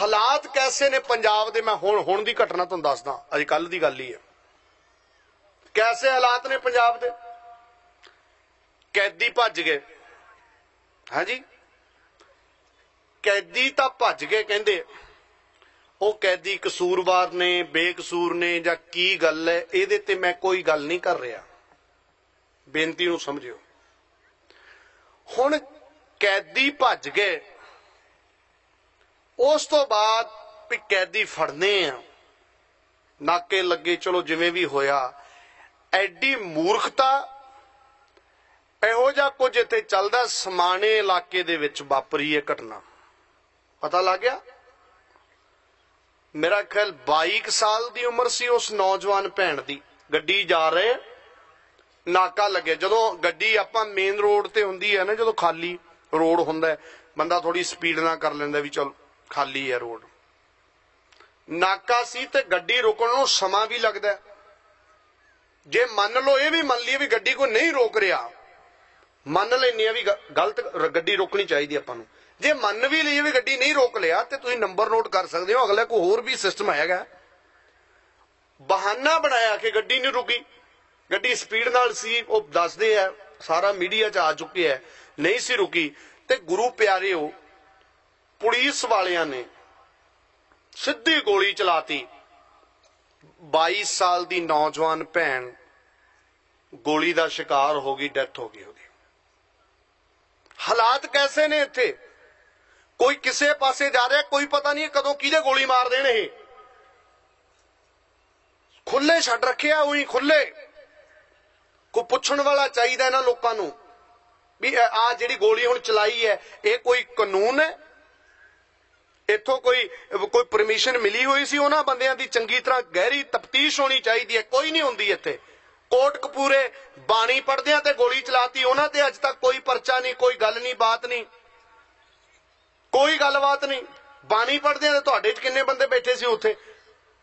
ਹਾਲਾਤ ਕੈਸੇ ਨੇ ਪੰਜਾਬ ਦੇ? ਮੈਂ ਹੁਣ ਹੁਣ ਦੀ ਘਟਨਾ ਤੁਹਾਨੂੰ ਦੱਸਦਾ। ਅੱਜ ਕੱਲ ਦੀ ਗੱਲ ਹੀ ਹੈ। ਕੈਸੇ ਹਾਲਾਤ ਨੇ ਪੰਜਾਬ ਦੇ? ਕੈਦੀ ਭੱਜ ਗਏ। ਹਾਂਜੀ? ਕੈਦੀ ਤਾਂ ਭੱਜ ਗਏ ਕਹਿੰਦੇ। ਉਹ ਕੈਦੀ ਕਸੂਰਵਾਰ ਨੇ, ਬੇਕਸੂਰ ਨੇ ਜਾਂ ਕੀ ਗੱਲ ਹੈ, ਇਹਦੇ ਤੇ ਮੈਂ ਕੋਈ ਗੱਲ ਨਹੀਂ ਕਰ ਰਿਹਾ। ਬੇਨਤੀ ਨੂੰ ਸਮਝਿਓ। ਹੁਣ ਕੈਦੀ ਭੱਜ ਗਏ। ਉਸ ਤੋਂ ਬਾਅਦ ਵੀ ਕੈਦੀ ਫੜਨੇ ਆ। ਨਾਕੇ ਲੱਗੇ, ਚਲੋ ਜਿਵੇਂ ਵੀ ਹੋਇਆ। ਐਡੀ ਮੂਰਖਤਾ, ਇਹੋ ਜਿਹਾ ਕੁਝ ਇੱਥੇ ਚੱਲਦਾ ਸਮਾਣੇ ਇਲਾਕੇ ਦੇ ਵਿੱਚ ਵਾਪਰੀ ਇਹ ਘਟਨਾ। ਪਤਾ ਲੱਗ ਗਿਆ? ਮੇਰਾ ਖਿਆਲ 22 ਕੁ ਸਾਲ ਦੀ ਉਮਰ ਸੀ ਉਸ ਨੌਜਵਾਨ ਭੈਣ ਦੀ। ਗੱਡੀ ਜਾ ਰਹੇ, ਨਾਕਾ ਲੱਗਿਆ। ਜਦੋਂ ਗੱਡੀ ਆਪਾਂ ਮੇਨ ਰੋਡ ਤੇ ਹੁੰਦੀ ਹੈ ਨਾ, ਜਦੋਂ ਖਾਲੀ ਰੋਡ ਹੁੰਦਾ ਬੰਦਾ ਥੋੜੀ ਸਪੀਡ ਨਾਲ ਕਰ ਲੈਂਦਾ ਵੀ ਚਲੋ। ਖਾਲੀ ਹੈ ਰੋਡ। ਨਾਕਾ ਸੀ ਤੇ ਗੱਡੀ ਰੁਕਣ ਨੂੰ ਸਮਾਂ ਵੀ ਲੱਗਦਾ ਜੇ ਮੰਨ ਲਓ ਇਹ ਵੀ ਮੰਨ ਲਈਏ ਵੀ ਗੱਡੀ ਕੋਈ ਨਹੀਂ ਰੋਕ ਰਿਹਾ, ਮੰਨ ਲੈਣੀ ਆ ਵੀ ਗਲਤ ਗੱਡੀ ਰੋਕਣੀ ਚਾਹੀਦੀ ਆਪਾਂ ਨੂੰ। ਜੇ ਮੰਨ ਵੀ ਲਈਏ ਵੀ ਗੱਡੀ ਨਹੀਂ ਰੋਕ ਲਿਆ, ਤੇ ਤੁਸੀਂ ਨੰਬਰ ਨੋਟ ਕਰ ਸਕਦੇ ਹੋ, ਅਗਲਾ ਕੋਈ ਹੋਰ ਵੀ ਸਿਸਟਮ ਹੈਗਾ। ਬਹਾਨਾ ਬਣਾਇਆ ਕਿ ਗੱਡੀ ਨਹੀਂ ਰੁਕੀ। ਗੱਡੀ ਸਪੀਡ ਨਾਲ ਸੀ, ਉਹ ਦੱਸਦੇ ਆ ਸਾਰਾ ਮੀਡੀਆ 'ਚ ਆ ਚੁੱਕਿਆ ਹੈ, ਨਹੀਂ ਸੀ ਰੁਕੀ। ਤੇ ਗੁਰੂ ਪਿਆਰਿਓ ਪੁਲਿਸ ਵਾਲਿਆਂ ਨੇ ਸਿੱਧੀ ਗੋਲੀ ਚਲਾਤੀ। 22 ਸਾਲ ਦੀ ਨੌਜਵਾਨ ਭੈਣ ਗੋਲੀ ਦਾ ਸ਼ਿਕਾਰ ਹੋ ਗਈ, ਡੈਥ ਹੋ ਗਈ ਉਹਦੀ। ਹਾਲਾਤ ਕੈਸੇ ਨੇ ਇੱਥੇ? ਕੋਈ ਕਿਸੇ ਪਾਸੇ ਜਾ ਰਿਹਾ, ਕੋਈ ਪਤਾ ਨਹੀਂ ਕਦੋਂ ਕਿਹਦੇ ਗੋਲੀ ਮਾਰ ਦੇਣ ਇਹ। ਖੁੱਲੇ ਛੱਡ ਰੱਖਿਆ ਉਹੀ ਖੁੱਲੇ ਕੋ ਪੁੱਛਣ ਵਾਲਾ ਚਾਹੀਦਾ ਇਹਨਾਂ ਲੋਕਾਂ ਨੂੰ ਵੀ ਆ ਜਿਹੜੀ ਗੋਲੀ ਹੁਣ ਚਲਾਈ ਹੈ, ਇਹ ਕੋਈ ਕਾਨੂੰਨ ਹੈ? ਇੱਥੋਂ ਕੋਈ ਕੋਈ ਪਰਮਿਸ਼ਨ ਮਿਲੀ ਹੋਈ ਸੀ ਉਹਨਾਂ ਬੰਦਿਆਂ ਦੀ? ਚੰਗੀ ਤਰ੍ਹਾਂ ਗਹਿਰੀ ਤਫਤੀਸ਼ ਹੋਣੀ ਚਾਹੀਦੀ ਹੈ। ਕੋਈ ਨਹੀਂ ਹੁੰਦੀ ਇੱਥੇ। ਕੋਟ ਕਪੂਰੇ, ਬਾਣੀ ਪੜਦਿਆਂ ਤੇ ਗੋਲੀ ਚਲਾਤੀ ਉਹਨਾਂ ਤੇ ਅੱਜ ਤੱਕ ਕੋਈ ਪਰਚਾ ਨਹੀਂ, ਕੋਈ ਗੱਲ ਨਹੀਂ, ਬਾਤ ਨਹੀਂ। ਕੋਈ ਗੱਲਬਾਤ ਨਹੀਂ। ਬਾਣੀ ਪੜਦਿਆਂ ਤੇ ਤੁਹਾਡੇ ਚ ਕਿੰਨੇ ਬੰਦੇ ਬੈਠੇ ਸੀ ਉੱਥੇ?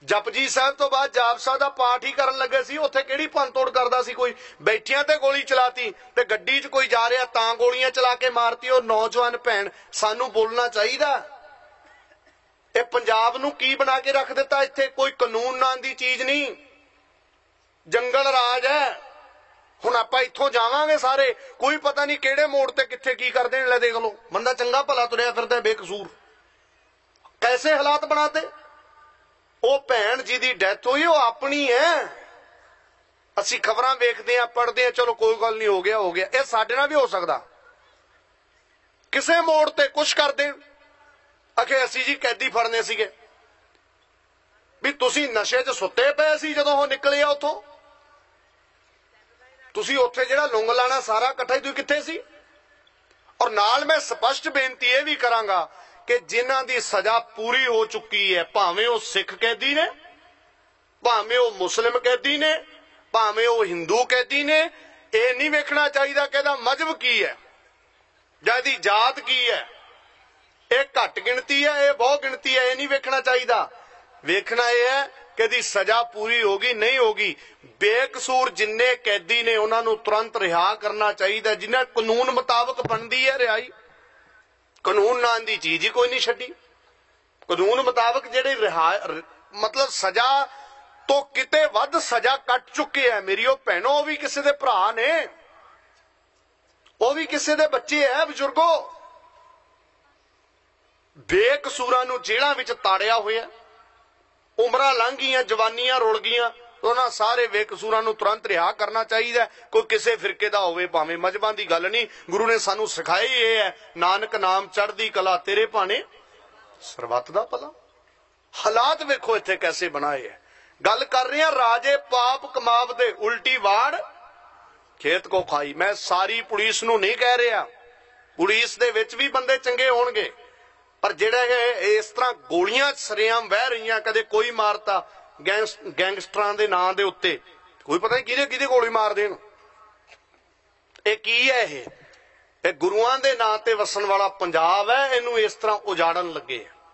ਜਪਜੀ ਸਾਹਿਬ ਤੋਂ ਬਾਅਦ ਜਾਪ ਸਾਹਿਬ ਦਾ ਪਾਠ ਹੀ ਕਰਨ ਲੱਗੇ ਸੀ। ਉੱਥੇ ਕਿਹੜੀ ਭੰਨਤੋੜ ਕਰਦਾ ਸੀ ਕੋਈ? ਬੈਠਿਆਂ ਤੇ ਗੋਲੀ ਚਲਾਤੀ ਤੇ ਗੱਡੀ 'ਚ ਕੋਈ ਜਾ ਰਿਹਾ ਤਾਂ ਗੋਲੀਆਂ ਚਲਾ ਕੇ ਮਾਰਤੀ। ਉਹ ਨੌਜਵਾਨ ਭੈਣ, ਸਾਨੂੰ ਬੋਲਣਾ ਚਾਹੀਦਾ। ਇਹ ਪੰਜਾਬ ਨੂੰ ਕੀ ਬਣਾ ਕੇ ਰੱਖ ਦਿੱਤਾ? ਇੱਥੇ ਕੋਈ ਕਾਨੂੰਨ ਨਾਂ ਦੀ ਚੀਜ਼ ਨਹੀਂ। ਜੰਗਲ ਰਾਜ ਹੈ। ਹੁਣ ਆਪਾਂ ਇੱਥੋਂ ਜਾਵਾਂਗੇ ਸਾਰੇ। ਕੋਈ ਪਤਾ ਨਹੀਂ ਕਿਹੜੇ ਮੋੜ ਤੇ ਕਿੱਥੇ ਕੀ ਕਰਦੇ ਨੇ ਲੈ ਦੇਖ ਲਓ। ਬੰਦਾ ਚੰਗਾ ਭਲਾ ਤੁਰਿਆ ਫਿਰਦਾ ਬੇਕਸੂਰ। ਕੈਸੇ ਹਾਲਾਤ ਬਣਾਤੇ? ਉਹ ਭੈਣ ਜੀ ਦੀ ਡੈਥ ਹੋਈ, ਉਹ ਆਪਣੀ ਹੈ। ਅਸੀਂ ਖਬਰਾਂ ਵੇਖਦੇ ਆ ਪੜ੍ਹਦੇ ਆ ਚਲੋ ਕੋਈ ਗੱਲ ਨਹੀਂ, ਹੋ ਗਿਆ ਹੋ ਗਿਆ। ਇਹ ਸਾਡੇ ਨਾਲ ਵੀ ਹੋ ਸਕਦਾ। ਕਿਸੇ ਮੋੜ ਤੇ ਕੁਛ ਕਰਦੇ। ਅਖੇ ਅਸੀਂ ਜੀ ਕੈਦੀ ਫੜਨੇ ਸੀਗੇ। ਵੀ ਤੁਸੀਂ ਨਸ਼ੇ 'ਚ ਸੁੱਤੇ ਪਏ ਸੀ ਜਦੋਂ ਉਹ ਨਿਕਲੇ ਆ ਉੱਥੋਂ? ਤੁਸੀਂ ਉੱਥੇ ਜਿਹੜਾ ਲੁੰਗ ਲਾਣਾ ਸਾਰਾ ਇਕੱਠਾ ਹੀ ਤੁਸੀਂ ਕਿੱਥੇ ਸੀ? ਔਰ ਨਾਲ ਮੈਂ ਸਪਸ਼ਟ ਬੇਨਤੀ ਇਹ ਵੀ ਕਰਾਂਗਾ ਕਿ ਜਿਨ੍ਹਾਂ ਦੀ ਸਜ਼ਾ ਪੂਰੀ ਹੋ ਚੁੱਕੀ ਹੈ, ਭਾਵੇਂ ਉਹ ਸਿੱਖ ਕੈਦੀ ਨੇ, ਭਾਵੇਂ ਉਹ ਮੁਸਲਿਮ ਕੈਦੀ ਨੇ, ਭਾਵੇਂ ਉਹ ਹਿੰਦੂ ਕੈਦੀ ਨੇ, ਇਹ ਨਹੀਂ ਵੇਖਣਾ ਚਾਹੀਦਾ ਕਿ ਇਹਦਾ ਮਜ਼ਹਬ ਕੀ ਹੈ, ਜਾਂ ਇਹਦੀ ਜਾਤ ਕੀ ਹੈ। ਇਹ ਘੱਟ ਗਿਣਤੀ ਹੈ, ਇਹ ਬਹੁਤ ਗਿਣਤੀ ਹੈ, ਇਹ ਨਹੀਂ ਵੇਖਣਾ ਚਾਹੀਦਾ। ਵੇਖਣਾ ਇਹ ਹੈ ਕਿ ਇਹਦੀ ਸਜ਼ਾ ਪੂਰੀ ਹੋਗੀ ਨਹੀਂ ਹੋਗੀ ਬੇਕਸੂਰ ਜਿੰਨੇ ਕੈਦੀ ਨੇ, ਉਹਨਾਂ ਨੂੰ ਤੁਰੰਤ ਰਿਹਾ ਕਰਨਾ ਚਾਹੀਦਾ ਜਿਨ੍ਹਾਂ ਕਾਨੂੰਨ ਮੁਤਾਬਕ ਬਣਦੀ ਹੈ ਰਿਹਾਈ। ਕਾਨੂੰਨ ਨਾਂ ਦੀ ਚੀਜ਼ ਹੀ ਕੋਈ ਨਹੀਂ ਛੱਡੀ। ਕਾਨੂੰਨ ਮੁਤਾਬਕ ਜਿਹੜੇ ਰਿਹਾ ਮਤਲਬ ਸਜ਼ਾ ਤੋਂ ਕਿਤੇ ਵੱਧ ਸਜ਼ਾ ਕੱਟ ਚੁੱਕੇ ਆ ਮੇਰੀ ਉਹ ਭੈਣੋ ਉਹ ਵੀ ਕਿਸੇ ਦੇ ਭਰਾ ਨੇ। ਉਹ ਵੀ ਕਿਸੇ ਦੇ ਬੱਚੇ ਐ ਬਜ਼ੁਰਗੋ। ਬੇਕਸੂਰਾਂ ਨੂੰ ਜੇਲ੍ਹਾਂ ਵਿੱਚ ਤਾੜਿਆ ਹੋਇਆ। ਉਮਰਾਂ ਲੰਘ ਗਈਆਂ, ਜਵਾਨੀਆਂ ਰੁਲ ਗਈਆਂ। ਉਹਨਾਂ ਸਾਰੇ ਬੇਕਸੂਰਾਂ ਨੂੰ ਤੁਰੰਤ ਰਿਹਾ ਕਰਨਾ ਚਾਹੀਦਾ। ਕੋਈ ਕਿਸੇ ਫਿਰਕੇ ਦਾ ਹੋਵੇ ਭਾਵੇਂ ਮਜਬਾਂ ਦੀ ਗੱਲ ਨਹੀਂ। ਗੁਰੂ ਨੇ ਸਾਨੂੰ ਸਿਖਾਈ ਇਹ ਹੈ, ਨਾਨਕ ਨਾਮ ਚੜ੍ਹਦੀ ਕਲਾ ਤੇਰੇ ਭਾਣੇ। ਸਰਬੱਤ ਦਾ ਭਲਾ। ਹਾਲਾਤ ਵੇਖੋ ਇੱਥੇ ਕੈਸੇ ਬਣਾਏ ਹੈ। ਗੱਲ ਕਰ ਰਹੇ ਆ ਰਾਜੇ ਪਾਪ ਕਮਾਵਦੇ ਉਲਟੀ ਵਾੜ। ਖੇਤ ਕੋ ਖਾਈ। ਮੈਂ ਸਾਰੀ ਪੁਲਿਸ ਨੂੰ ਨਹੀਂ ਕਹਿ ਰਿਹਾ। ਪੁਲਿਸ ਦੇ ਵਿੱਚ ਵੀ ਬੰਦੇ ਚੰਗੇ ਹੋਣਗੇ। ਪਰ ਜਿਹੜਾ ਇਸ ਤਰ੍ਹਾਂ ਗੋਲੀਆਂ ਸਰੇਆਮ ਵਹਿ ਰਹੀਆਂ, ਕਦੇ ਕੋਈ ਮਾਰਤਾ ਗੈਂਗਸ- ਗੈਂਗਸਟਰਾਂ ਦੇ ਨਾਂ ਦੇ ਉੱਤੇ। ਕੋਈ ਪਤਾ ਨਹੀਂ ਕਿਹਦੇ ਕਿਹਦੇ ਗੋਲੀ ਮਾਰ ਦੇਣ ਇਹ ਕੀ ਹੈ ਇਹ? ਇਹ ਗੁਰੂਆਂ ਦੇ ਨਾਂ ਤੇ ਵਸਣ ਵਾਲਾ ਪੰਜਾਬ ਹੈ, ਇਹਨੂੰ ਇਸ ਤਰ੍ਹਾਂ ਉਜਾੜਨ ਲੱਗੇ ਆ।